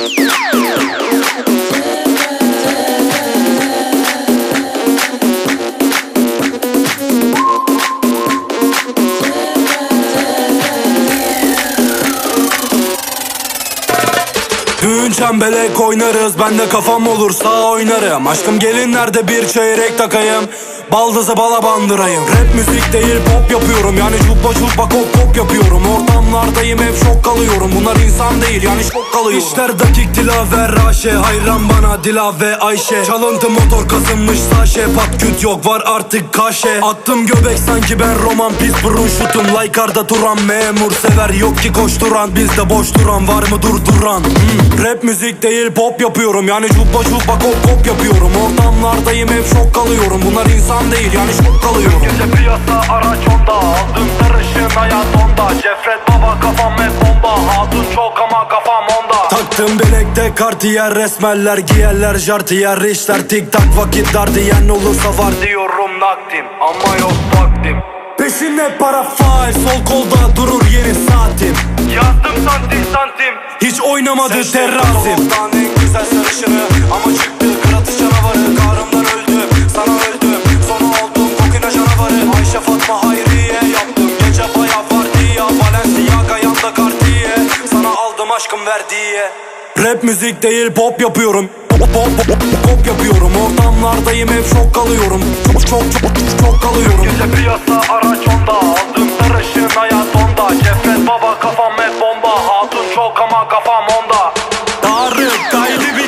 Düğün çembelek oynarız Ben de kafam olursa oynarım. Aşkım gelinlerde bir çeyrek takayım? Baldızı bala bandırayım. Rap müzik değil pop yapıyorum. Yani cubba cubba kop kop yapıyorum. Ortamlardayım hep şok kalıyorum. Bunlar insan değil yani şok kalıyorum. İşler dakik dilaver raşe Hayran bana dila ve Ayşe. Çalıntı motor kazınmış saşe Pat küt yok var artık kaşe. Attım göbek sanki ben roman Pis. Burun şutum Laykarda duran memur sever. Yok ki koşturan bizde boş duran. Var mı durduran? Hmm, Rap müzik değil pop yapıyorum. Yani cubba cubba kop kop yapıyorum. Ortamlardayım hep şok kalıyorum. Bunlar insan değil yani şok kalıyorum. Gece piyasa araç onda. Aldım sarışın hayat onda. Cefret baba kafam Taktım bilekte kartiyer resmeller Giyerler jartiyer işler tik tak vakit dar diyen olursa var Diyorum nakdim. Ama yok vaktim Peşinde para fail sol kolda durur yeni saatim. Yazdım santim santim. Hiç oynamadı terrazim. en güzel sarışını. Ama çıktı kıratı canavarı. Karımdan öldüm sana öldüm. Sonu oldum kokina canavarı. Ayşe Fatma Hayriye yaptım. Gece baya vardiya Balenciaga yanda Cartier. Sana aldım aşkım verdiye Rap müzik değil pop yapıyorum. Pop, pop, pop, pop yapıyorum. Ortamlardayım hep çok kalıyorum Çok çok çok çok çok kalıyorum Gece piyasa araç onda. Aldım sarışın hayat onda. Cefret baba kafam hep bomba. Hatun çok ama kafam onda. Darık kaydı